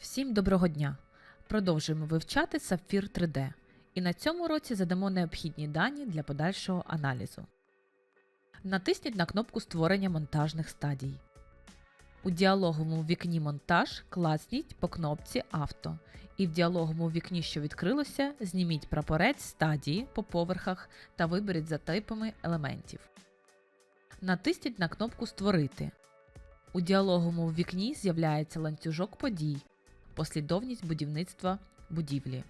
Всім доброго дня! Продовжуємо вивчати Сапфір 3D і на цьому році задамо необхідні дані для подальшого аналізу. Натисніть на кнопку створення монтажних стадій. У діалоговому вікні Монтаж класніть по кнопці Авто і в діалоговому вікні, що відкрилося, зніміть прапорець стадії по поверхах та виберіть за типами елементів. Натисніть на кнопку Створити. У діалоговому вікні з'являється ланцюжок подій, послідовність будівництва будівлі.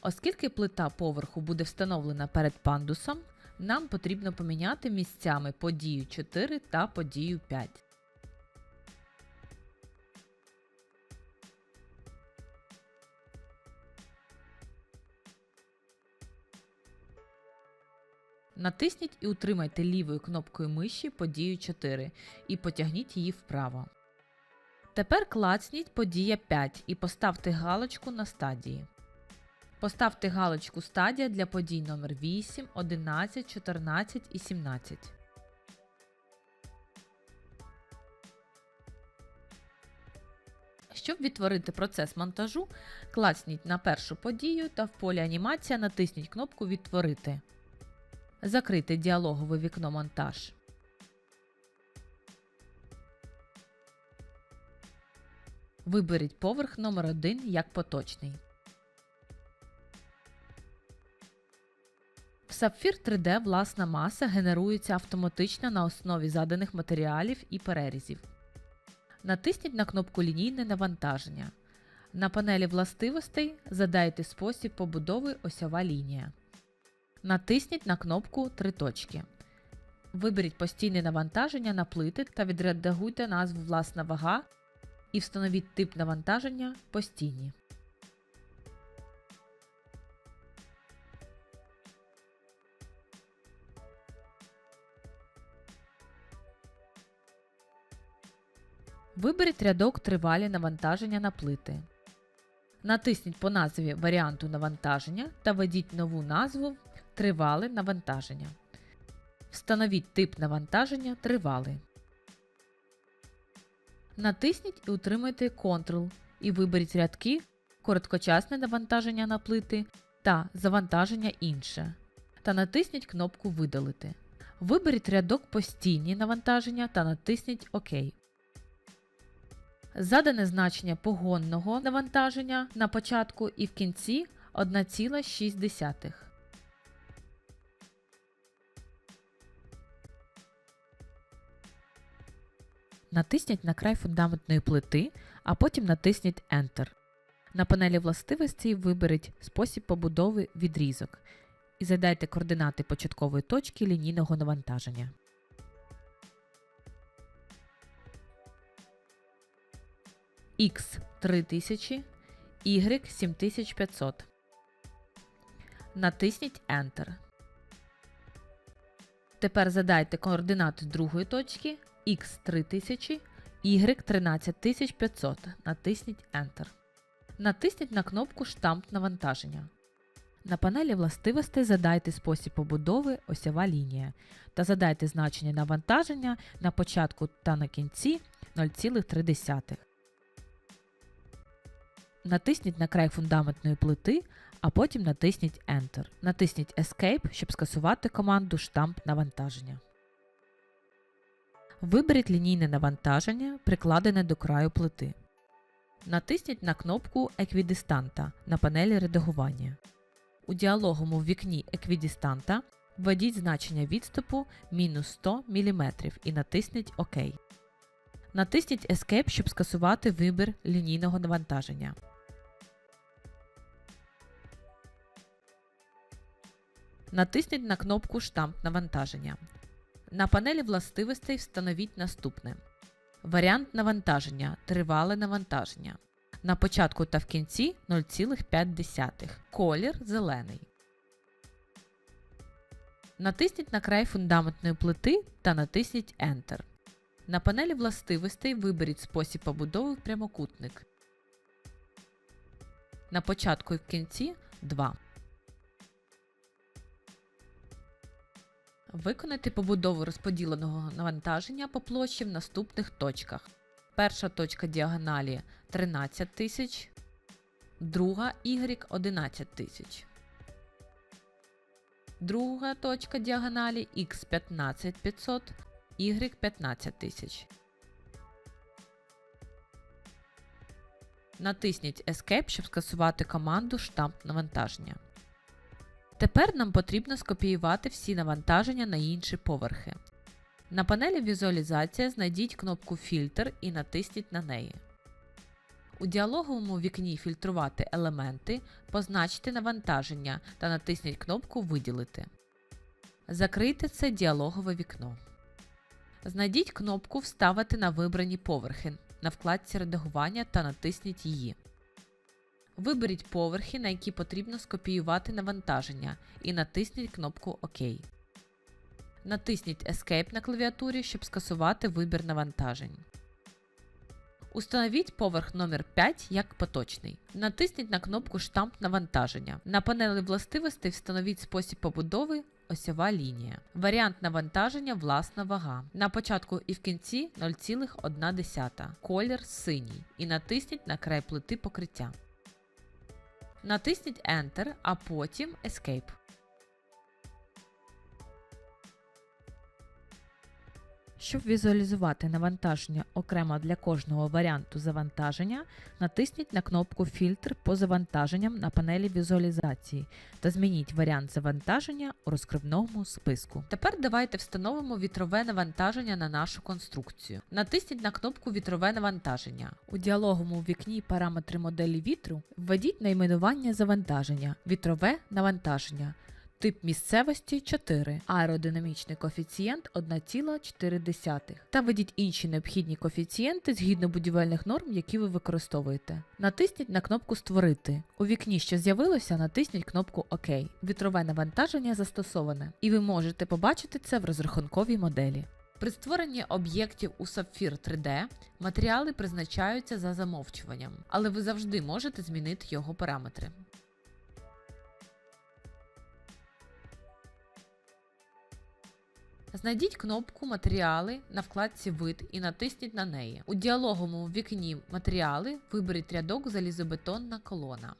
Оскільки плита поверху буде встановлена перед пандусом, нам потрібно поміняти місцями подію 4 та подію 5. Натисніть і утримайте лівою кнопкою миші подію 4 і потягніть її вправо. Тепер клацніть подія 5 і поставте галочку на стадії. Поставте галочку стадія для подій номер 8, 11, 14 і 17. Щоб відтворити процес монтажу, клацніть на першу подію та в полі анімація натисніть кнопку Відтворити. Закрийте діалогове вікно монтаж. Виберіть поверх номер 1 як поточний. В Sapphire 3D власна маса генерується автоматично на основі заданих матеріалів і перерізів. Натисніть на кнопку Лінійне навантаження. На панелі властивостей задайте спосіб побудови осьова лінія. Натисніть на кнопку Три точки. Виберіть постійне навантаження на плити та відредагуйте назву власна вага і встановіть тип навантаження постійні. Виберіть рядок тривалі навантаження на плити. Натисніть по назві варіанту навантаження та введіть нову назву Тривале навантаження. Встановіть тип навантаження Тривалий. Натисніть і утримайте Ctrl і виберіть рядки Короткочасне навантаження на плити та Завантаження інше. Та натисніть кнопку Видалити. Виберіть рядок Постійні навантаження та натисніть ОК. Задане значення погонного навантаження на початку і в кінці 1,6. Натисніть на край фундаментної плити, а потім натисніть Enter. На панелі властивостей виберіть спосіб побудови відрізок і задайте координати початкової точки лінійного навантаження. X 3000, Y 7500. Натисніть Enter. Тепер задайте координати другої точки X 3000, Y 13500. Натисніть Enter. Натисніть на кнопку Штамп навантаження. На панелі властивостей задайте спосіб побудови осьова лінія та задайте значення навантаження на початку та на кінці 0,3. Натисніть на край фундаментної плити, а потім натисніть Enter. Натисніть Escape, щоб скасувати команду штамп навантаження. Виберіть лінійне навантаження, прикладене до краю плити. Натисніть на кнопку Еквідистанта на панелі редагування. У діалоговому вікні Еквідистанта введіть значення відступу мінус 100 мм і натисніть ОК. Натисніть Escape, щоб скасувати вибір лінійного навантаження. Натисніть на кнопку Штамп навантаження. На панелі властивостей встановіть наступне: Варіант навантаження тривале навантаження. На початку та в кінці 0,5. Колір зелений. Натисніть на край фундаментної плити та натисніть Enter. На панелі властивостей виберіть спосіб побудови в прямокутник. На початку і в кінці 2. Виконайте побудову розподіленого навантаження по площі в наступних точках. Перша точка діагоналі 13 тисяч, друга Y 11 тисяч. Друга точка діагоналі X 15500, Y 15 тисяч. Натисніть Escape, щоб скасувати команду штамп навантаження. Тепер нам потрібно скопіювати всі навантаження на інші поверхи. На панелі Візуалізація знайдіть кнопку Фільтр і натисніть на неї. У діалоговому вікні Фільтрувати елементи позначте навантаження та натисніть кнопку Виділити. Закрийте це діалогове вікно. Знайдіть кнопку Вставити на вибрані поверхи на вкладці Редагування та натисніть її. Виберіть поверхи, на які потрібно скопіювати навантаження, і натисніть кнопку ОК. Натисніть Escape на клавіатурі, щоб скасувати вибір навантажень. Установіть поверх номер 5 як поточний. Натисніть на кнопку Штамп навантаження. На панелі властивостей встановіть спосіб побудови осьова лінія. Варіант навантаження власна вага. На початку і в кінці 0,1. Колір синій. І натисніть на край плити покриття. Натисніть Enter, а потім Escape. Щоб візуалізувати навантаження окремо для кожного варіанту завантаження, натисніть на кнопку Фільтр по завантаженням на панелі візуалізації та змініть варіант завантаження у розкривному списку. Тепер давайте встановимо вітрове навантаження на нашу конструкцію. Натисніть на кнопку Вітрове навантаження. У діалоговому вікні Параметри моделі вітру введіть найменування завантаження Вітрове навантаження. Тип місцевості 4, аеродинамічний коефіцієнт 1,4 та введіть інші необхідні коефіцієнти згідно будівельних норм, які ви використовуєте. Натисніть на кнопку Створити. У вікні, що з'явилося, натисніть кнопку ОК. Вітрове навантаження застосоване, і ви можете побачити це в розрахунковій моделі. При створенні об'єктів у Sapphire 3D матеріали призначаються за замовчуванням, але ви завжди можете змінити його параметри. Знайдіть кнопку Матеріали на вкладці Вид і натисніть на неї. У діалоговому вікні Матеріали виберіть рядок Залізобетонна колона.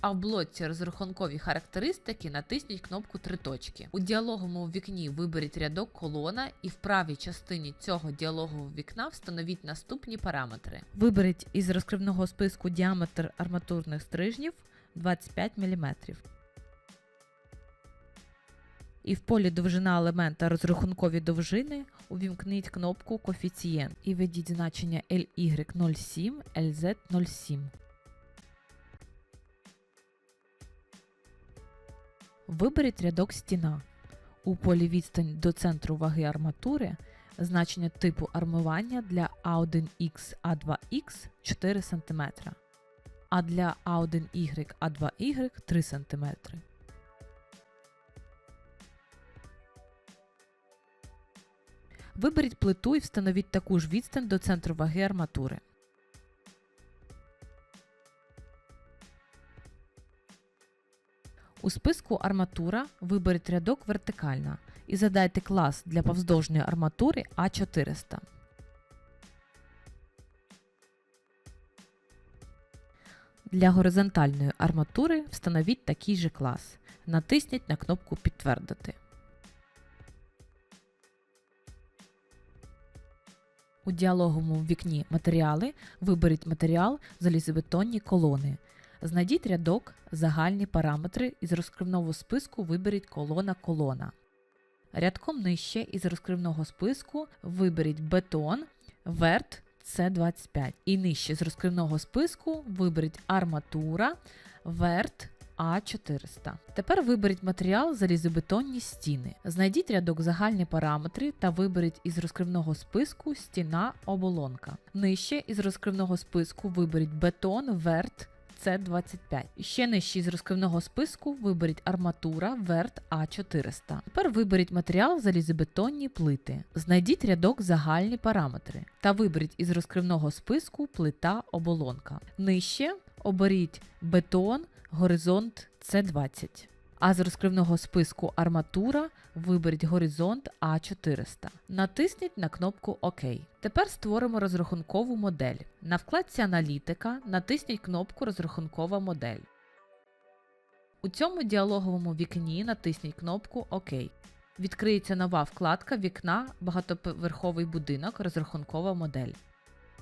А в блоці розрахункові характеристики натисніть кнопку три точки. У діалоговому вікні виберіть рядок колона і в правій частині цього діалогового вікна встановіть наступні параметри. Виберіть із розкривного списку діаметр арматурних стрижнів 25 мм. І в полі довжина елемента розрахункові довжини увімкніть кнопку Коефіцієнт і введіть значення LY07, LZ07. Виберіть рядок стіна. У полі відстань до центру ваги арматури значення типу армування для А1Х А2Х 4 см, а для А1Y А2Y 3 см. Виберіть плиту і встановіть таку ж відстань до центру ваги арматури. У списку арматура виберіть рядок вертикальна і задайте клас для повздовжньої арматури А400. Для горизонтальної арматури встановіть такий же клас. Натисніть на кнопку Підтвердити. У діалоговому вікні Матеріали виберіть матеріал залізобетонні колони. Знайдіть рядок Загальні параметри із розкривного списку виберіть колона колона. Рядком нижче із розкривного списку виберіть бетон верт С25. І нижче з розкривного списку виберіть арматура верт А400. Тепер виберіть матеріал залізобетонні стіни. Знайдіть рядок загальні параметри та виберіть із розкривного списку стіна оболонка. Нижче із розкривного списку виберіть бетон верт С25. Ще нижче з розкривного списку виберіть арматура верт А400. Тепер виберіть матеріал залізобетонні плити. Знайдіть рядок загальні параметри та виберіть із розкривного списку плита оболонка. Нижче оберіть бетон горизонт С20. А з розкривного списку арматура виберіть горизонт А400. Натисніть на кнопку ОК. Тепер створимо розрахункову модель. На вкладці Аналітика натисніть кнопку Розрахункова модель. У цьому діалоговому вікні натисніть кнопку ОК. Відкриється нова вкладка вікна Багатоповерховий будинок Розрахункова модель.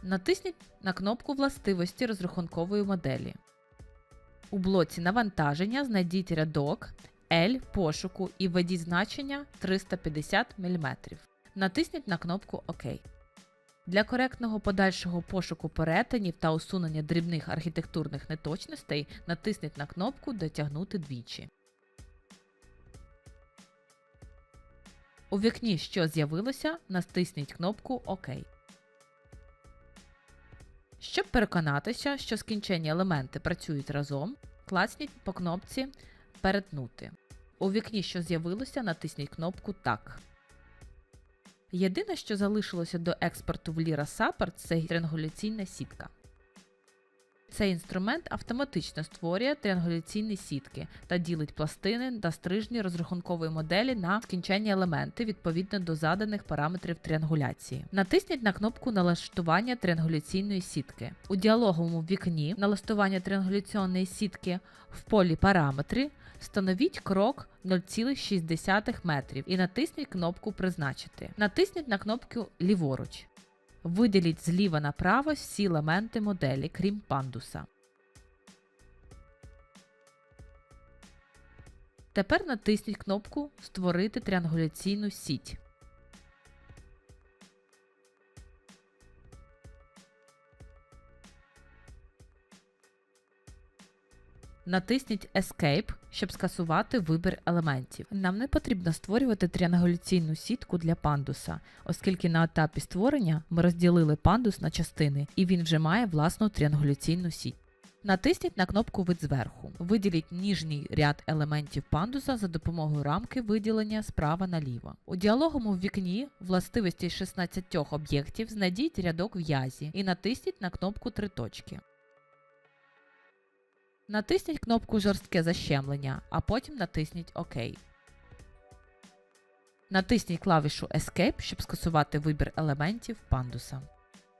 Натисніть на кнопку Властивості розрахункової моделі. У блоці Навантаження знайдіть рядок L пошуку і введіть значення 350 мм. Натисніть на кнопку ОК. Для коректного подальшого пошуку перетинів та усунення дрібних архітектурних неточностей натисніть на кнопку Дотягнути двічі. У вікні, що з'явилося, натисніть кнопку ОК. Щоб переконатися, що скінчені елементи працюють разом, класніть по кнопці Перетнути. У вікні, що з'явилося, натисніть кнопку Так. Єдине, що залишилося до експорту в Lira Support, це тріангуляційна сітка. Цей інструмент автоматично створює тріангуляційні сітки та ділить пластини та стрижні розрахункової моделі на скінченні елементи відповідно до заданих параметрів тріангуляції. Натисніть на кнопку налаштування тріангуляційної сітки. У діалоговому вікні налаштування тріангуляційної сітки в полі параметри встановіть крок 0,6 метрів і натисніть кнопку Призначити. Натисніть на кнопку Ліворуч. Виділіть зліва направо всі елементи моделі, крім пандуса. Тепер натисніть кнопку Створити тріангуляційну сіть. Натисніть Escape, щоб скасувати вибір елементів. Нам не потрібно створювати тріангуляційну сітку для пандуса, оскільки на етапі створення ми розділили пандус на частини, і він вже має власну тріангуляційну сіть. Натисніть на кнопку Вид зверху. Виділіть ніжній ряд елементів пандуса за допомогою рамки виділення справа наліво. У діалоговому вікні властивості 16 об'єктів знайдіть рядок в'язі і натисніть на кнопку Три точки. Натисніть кнопку Жорстке защемлення, а потім натисніть ОК. Натисніть клавішу Escape, щоб скасувати вибір елементів пандуса.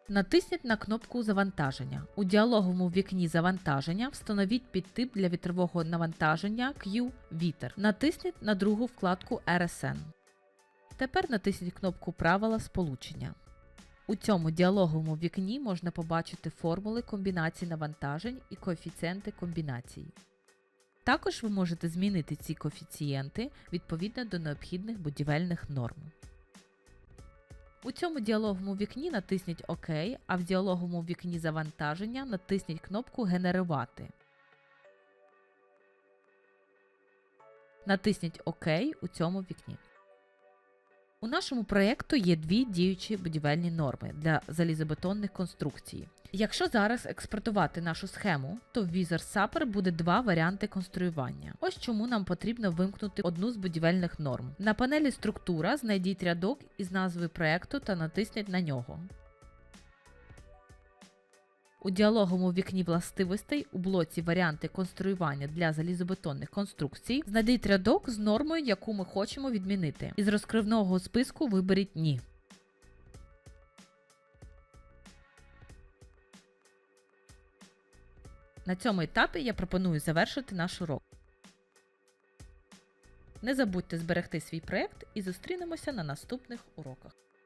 Натисніть на кнопку Завантаження. У діалоговому вікні завантаження встановіть підтип для вітрового навантаження Q Вітер. Натисніть на другу вкладку RSN. Тепер натисніть кнопку Правила сполучення. У цьому діалоговому вікні можна побачити формули комбінацій навантажень і коефіцієнти комбінацій. Також ви можете змінити ці коефіцієнти відповідно до необхідних будівельних норм. У цьому діалоговому вікні натисніть ОК, а в діалоговому вікні завантаження натисніть кнопку Генерувати. Натисніть ОК у цьому вікні. У нашому проєкту є дві діючі будівельні норми для залізобетонних конструкцій. Якщо зараз експортувати нашу схему, то в Wizard Supper буде два варіанти конструювання. Ось чому нам потрібно вимкнути одну з будівельних норм. На панелі Структура знайдіть рядок із назвою проєкту та натисніть на нього. У діалоговому вікні властивостей у блоці Варіанти конструювання для залізобетонних конструкцій знайдіть рядок з нормою, яку ми хочемо відмінити. Із розкривного списку виберіть Ні. На цьому етапі я пропоную завершити наш урок. Не забудьте зберегти свій проєкт і зустрінемося на наступних уроках.